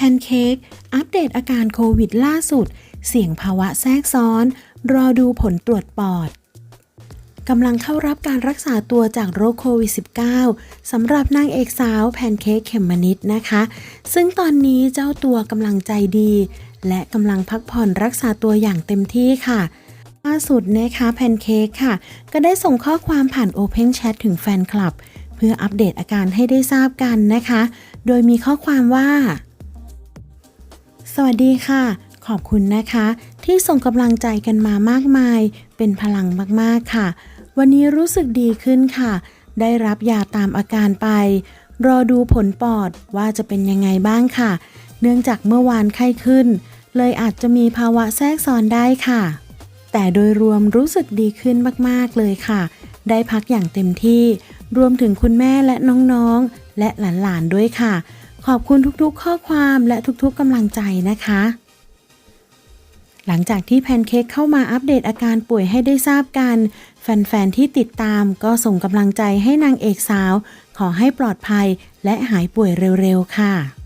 พนเค้กอัปเดตอาการโควิดล่าสุด เสี่ยงภาวะแทรกซ้อน รอดูผลตรวจปอดกำลังเข้ารับการรักษาตัวจากโรคโควิด -19 สำหรับนางเอกสาวแพนเค้กเขมมนิดนะคะ ซึ่งตอนนี้เจ้าตัวกำลังใจดี และกำลังพักผ่อนรักษาตัวอย่างเต็มที่ค่ะล่าสุดนะคะแพนเค้กค่ะ ก็ได้ส่งข้อความผ่าน Open Chat ถึงแฟนคลับ เพื่ออัปเดตอาการให้ได้ทราบกันนะคะ โดยมีข้อความว่า สวัสดีค่ะ ขอบคุณนะคะ ที่ส่งกำลังใจกันมามากมาย เป็นพลังมากๆค่ะ วันนี้รู้สึกดีขึ้นค่ะ ได้รับยาตามอาการไป รอดูผลปอดว่าจะเป็นยังไงบ้างค่ะ เนื่องจากเมื่อวานไข้ขึ้น เลยอาจจะมีภาวะแทรกซ้อนได้ค่ะ แต่โดยรวมรู้สึกดีขึ้นมากๆเลยค่ะ ได้พักอย่างเต็มที่ รวมถึงคุณแม่และน้องๆ และหลานๆด้วยค่ะ ขอบคุณทุกๆ ข้อความและทุกๆกำลังใจนะคะ หลังจากที่แพนเค้กเข้ามาอัปเดตอาการป่วยให้ได้ทราบกัน แฟนๆ ที่ติดตามก็ส่งกำลังใจให้นางเอกสาว ขอให้ปลอดภัยและหายป่วยเร็วๆ ค่ะ